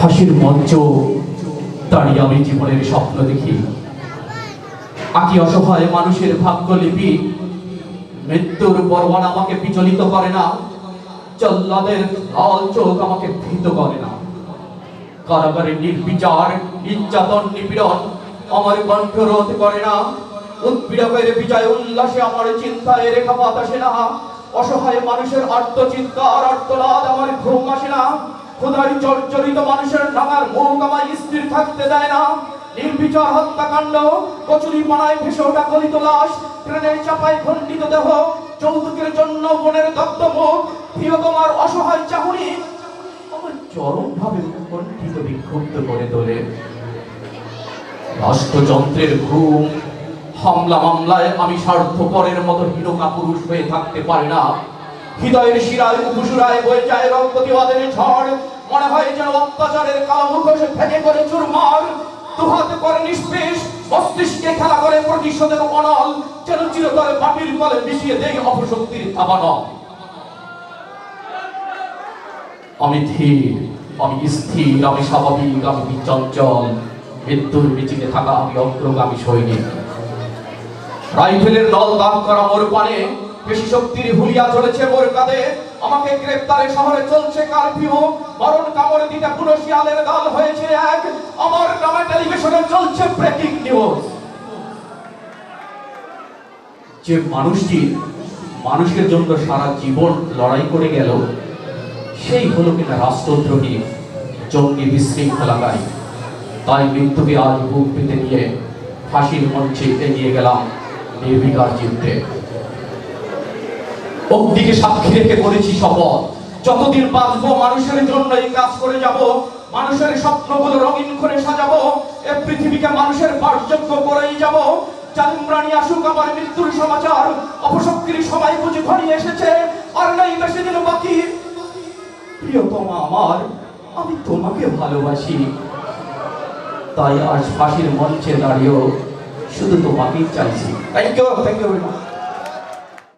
ফাঁসির মঞ্চ, দাঁড়িয়ে আমি জীবনের স্বপ্ন দেখি। আকি অসহায় মানুষের ভাগ্যলিপি, মৃত্যুর পরওয়ান আমাকে বিচলিত করে না। জল্লাদের লাল চোখ আমাকে ভীত করে না। কারাগারে নির্বিচার, নির্যাতন, নিপীড়ন আমার কণ্ঠ রোধ করে না। উৎপীড়কের বিজয় উল্লাসে আমার চিন্তায় রেখাপাত আসে না। অসহায় মানুষের আর্তচিৎকার আর্তনাদ আমার ঘুম আসে না। ক্ষুধার জর্জরিত মানুষের মুখ আমায় স্থির থাকতে দেয় না। নির্বিচার হত্যাকাণ্ড কচুরি পানায় ভেসে ওঠা গলিত লাশ ট্রেনের চাপায় খণ্ডিত দেহ, যৌতুকের জন্য বনের দগ্ধ প্রিয়তমার অসহায় চাহুনি আমার চরম ভাবে উৎকণ্ঠিত বিক্ষুব্ধ করে তোলে। ঘুম, হামলা মামলায় আমি স্বার্থপরের মতো হীনকা পুরুষ হয়ে থাকতে পারি না। হৃদয়ের শিরায় উপসুরায় বয়ে যায় রব প্রতিবাদের ঝড়। মনে হয় যেন অত্যাচারের কালো মুখোশে করে চুরমার। দুহাত করে নিষ্পেষ, মস্তিষ্কে খেলা করে প্রতিশোধের অনল। যেন চিরতরে মিশিয়ে দেয় অপশক্তির আমি ধীর, আমি স্থির, আমি স্বাভাবিক, আমি বিচঞ্চল। মৃত্যুর মিছিলে থাকা আমি অগ্রগামী সৈনিক। রাইফেলের দল দাগ করা মোর পানে পেশি শক্তির হুলিয়া চলেছে মোর কাঁধে আমাকে গ্রেপ্তারে শহরে চলছে কারফিউ। মরণ পুরো শিয়ালের দল হয়েছে এক। নামে টেলিভিশনে চলছে ব্রেকিং নিউজ। যে মানুষটি মানুষের জন্য সারা জীবন লড়াই করে গেল, সেই হলো কিনা রাষ্ট্রদ্রোহী জঙ্গি বিশৃঙ্খলাকারী। তাই মৃত্যুকে আজ বুক পেতে নিয়ে ফাঁসির মঞ্চে এগিয়ে গেলাম নির্বিকার চিত্তে। অগ্নিকে সাক্ষী রেখে করেছি শপথ। যতদিন বাঁচবো, মানুষের জন্য এই কাজ করে যাব, মানুষের স্বপ্নগুলো রঙিন করে সাজাবো, এ পৃথিবীকে মানুষের বাসযোগ্য করেই যাব। জালিম রানী আসুক, আমার মৃত্যুর সমাচার, অপশক্তির সময় বুঝি ঘনিয়ে এসেছে, আর নাই বেশি দিন বাকি। প্রিয়তমা আমার, আমি তোমাকে ভালোবাসি। তাই আজ ফাঁসির মঞ্চে দাঁড়িয়েও শুধু তোমাকেই চাইছি। Thank you thank you